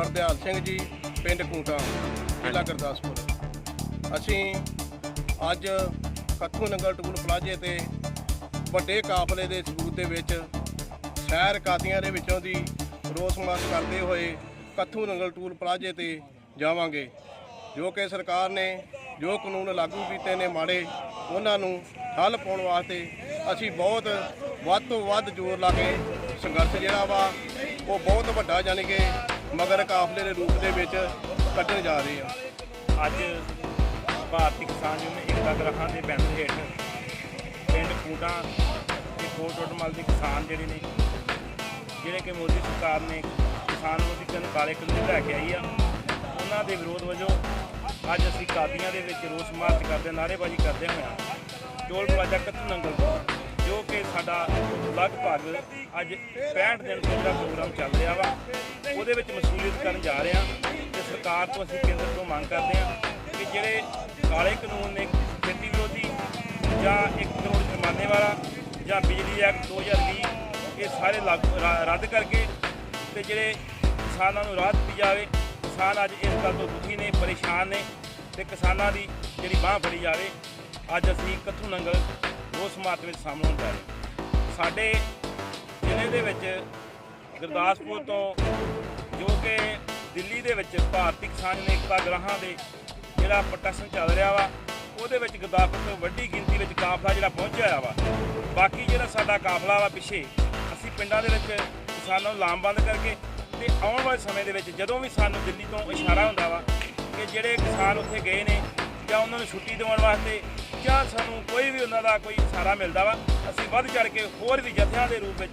ਹਰਦਿਆਲ ਸਿੰਘ ਜੀ, ਪਿੰਡ ਕੂਟਾ, ਜ਼ਿਲ੍ਹਾ ਗੁਰਦਾਸਪੁਰ। ਅਸੀਂ ਅੱਜ ਕੱਥੂ ਨੰਗਲ ਟੂਲ ਪਲਾਜ਼ੇ ਤੇ ਵੱਡੇ ਕਾਫਲੇ ਦੇ ਸਬੂਤ ਦੇ ਵਿੱਚ ਸ਼ਹਿਰ ਕਾਦੀਆਂ ਦੇ ਵਿੱਚੋਂ ਦੀ ਰੋਸ ਮਾਰਚ ਕਰਦੇ ਹੋਏ ਕੱਥੂ ਨੰਗਲ ਟੂਲ ਪਲਾਜ਼ੇ ਤੇ ਜਾਵਾਂਗੇ। ਜੋ ਕਿ ਸਰਕਾਰ ਨੇ, ਜੋ ਕਾਨੂੰਨ ਲਾਗੂ ਕੀਤੇ ਨੇ ਮਾੜੇ, ਉਹਨਾਂ ਨੂੰ ਹੱਲ ਪਾਉਣ ਵਾਸਤੇ ਅਸੀਂ ਬਹੁਤ ਵੱਧ ਤੋਂ ਵੱਧ ਜ਼ੋਰ ਲਾ ਕੇ ਸੰਘਰਸ਼ ਜਿਹੜਾ ਵਾ, ਉਹ ਬਹੁਤ ਵੱਡਾ ਜਾਣੀ ਕਿ ਮਗਰ ਕਾਫਲੇ ਦੇ ਰੂਪ ਦੇ ਵਿੱਚ ਕੱਢਣ ਜਾ ਰਹੇ ਆ। ਅੱਜ ਭਾਰਤੀ ਕਿਸਾਨ ਯੂਨੀਅਨ ਏਕਤਾ ਗ੍ਰਾਹਾਂ ਦੇ ਬੈਨਰ ਹੇਠ ਪਿੰਡ ਕੂਟਾ ਤੇ ਕੋਟ ਟੋਟਮਲ ਦੇ ਕਿਸਾਨ ਜਿਹੜੇ ਨੇ, ਜਿਹੜੇ ਕਿ ਮੋਦੀ ਸਰਕਾਰ ਨੇ ਕਿਸਾਨ ਵਿਰੋਧੀ ਕਾਨੂੰਨ ਕਾਲੇ ਕਾਨੂੰਨ ਲੈ ਕੇ ਆਈ ਆ, ਉਹਨਾਂ ਦੇ ਵਿਰੋਧ ਵਜੋਂ ਅੱਜ ਅਸੀਂ ਕਾਦੀਆਂ ਦੇ ਵਿੱਚ ਰੋਸ ਮਾਰਚ ਕਰਦੇ, ਨਾਅਰੇਬਾਜ਼ੀ ਕਰਦੇ ਹੋਇਆ ਟੋਲ ਪਲਾਜ਼ਾ ਕੱਥੂ ਨੰਗਲ ਤੋਂ, ਜੋ ਕਿ ਸਾਡਾ ਲਗਭਗ ਅੱਜ 65 ਦਿਨ ਤੋਂ ਜਿਹੜਾ ਪ੍ਰੋਗਰਾਮ ਚੱਲ ਰਿਹਾ ਵਾ। ਉਹਦੇ ਵਿੱਚ ਮਸੂਲੀਅਤ ਕਰਨ ਜਾ ਰਹੇ ਹਾਂ ਤੇ ਸਰਕਾਰ ਤੋਂ ਅਸੀਂ ਕੇਂਦਰ ਤੋਂ ਮੰਗ ਕਰਦੇ ਹਾਂ ਕਿ ਜਿਹੜੇ ਕਾਲੇ ਕਾਨੂੰਨ ਨੇ ਖੇਤੀ ਵਿਰੋਧੀ ਜਾਂ 1 ਕਰੋੜ ਜੁਰਮਾਨੇ ਵਾਲਾ ਜਾਂ ਬਿਜਲੀ ਐਕਟ 2020 ਇਹ ਸਾਰੇ ਲਾਗੂ ਰੱਦ ਕਰਕੇ ਤੇ ਜਿਹੜੇ ਕਿਸਾਨਾਂ ਨੂੰ ਰਾਹਤ ਦਿੱਤੀ ਜਾਵੇ, ਕਿਸਾਨ ਅੱਜ ਇਸ ਗੱਲ ਤੋਂ ਦੁਖੀ ਨੇ, ਪਰੇਸ਼ਾਨ ਨੇ ਤੇ ਕਿਸਾਨਾਂ ਦੀ ਜਿਹੜੀ ਬਾਹ ਫੜੀ ਜਾਵੇ, ਅੱਜ ਅਸੀਂ ਕੱਥੂ ਨੰਗਲ ਉਸ ਮਾਰਚ ਵਿੱਚ ਸ਼ਾਮਲ ਹੋਣ ਜਾ ਰਹੇ ਸਾਡੇ ਜ਼ਿਲ੍ਹੇ ਦੇ ਵਿੱਚ ਗੁਰਦਾਸਪੁਰ ਤੋਂ ਜੋ ਕਿ ਦਿੱਲੀ ਦੇ ਵਿੱਚ ਭਾਰਤੀ ਕਿਸਾਨ ਯੂਨੀਅਨ ਏਕਤਾ ਗ੍ਰਾਹਾਂ ਦੇ ਜਿਹੜਾ ਪ੍ਰੋਟੈਸਟ ਚੱਲ ਰਿਹਾ ਵਾ, ਉਹਦੇ ਵਿੱਚ ਗੁਰਦਾਸਪੁਰ ਤੋਂ ਵੱਡੀ ਗਿਣਤੀ ਵਿੱਚ ਕਾਫਲਾ ਜਿਹੜਾ ਪਹੁੰਚਿਆ ਹੋਇਆ ਵਾ। ਬਾਕੀ ਜਿਹੜਾ ਸਾਡਾ ਕਾਫਲਾ ਵਾ ਪਿੱਛੇ, ਅਸੀਂ ਪਿੰਡਾਂ ਦੇ ਵਿੱਚ ਕਿਸਾਨਾਂ ਨੂੰ ਲਾਮਬੰਦ ਕਰਕੇ ਤੇ ਆਉਣ ਵਾਲੇ ਸਮੇਂ ਦੇ ਵਿੱਚ ਜਦੋਂ ਵੀ ਸਾਨੂੰ ਦਿੱਲੀ ਤੋਂ ਇਸ਼ਾਰਾ ਹੁੰਦਾ ਵਾ ਕਿ ਜਿਹੜੇ ਕਿਸਾਨ ਉੱਥੇ ਗਏ ਨੇ ਜਾਂ ਉਹਨਾਂ ਨੂੰ ਛੁੱਟੀ ਦਿਵਾਉਣ ਵਾਸਤੇ ਜਾਂ ਸਾਨੂੰ ਕੋਈ ਵੀ ਉਹਨਾਂ ਦਾ ਕੋਈ ਇਸ਼ਾਰਾ ਮਿਲਦਾ ਵਾ, ਅਸੀਂ ਵੱਧ ਚੜ ਕੇ ਹੋਰ ਵੀ ਜਥਿਆਂ ਦੇ ਰੂਪ ਵਿੱਚ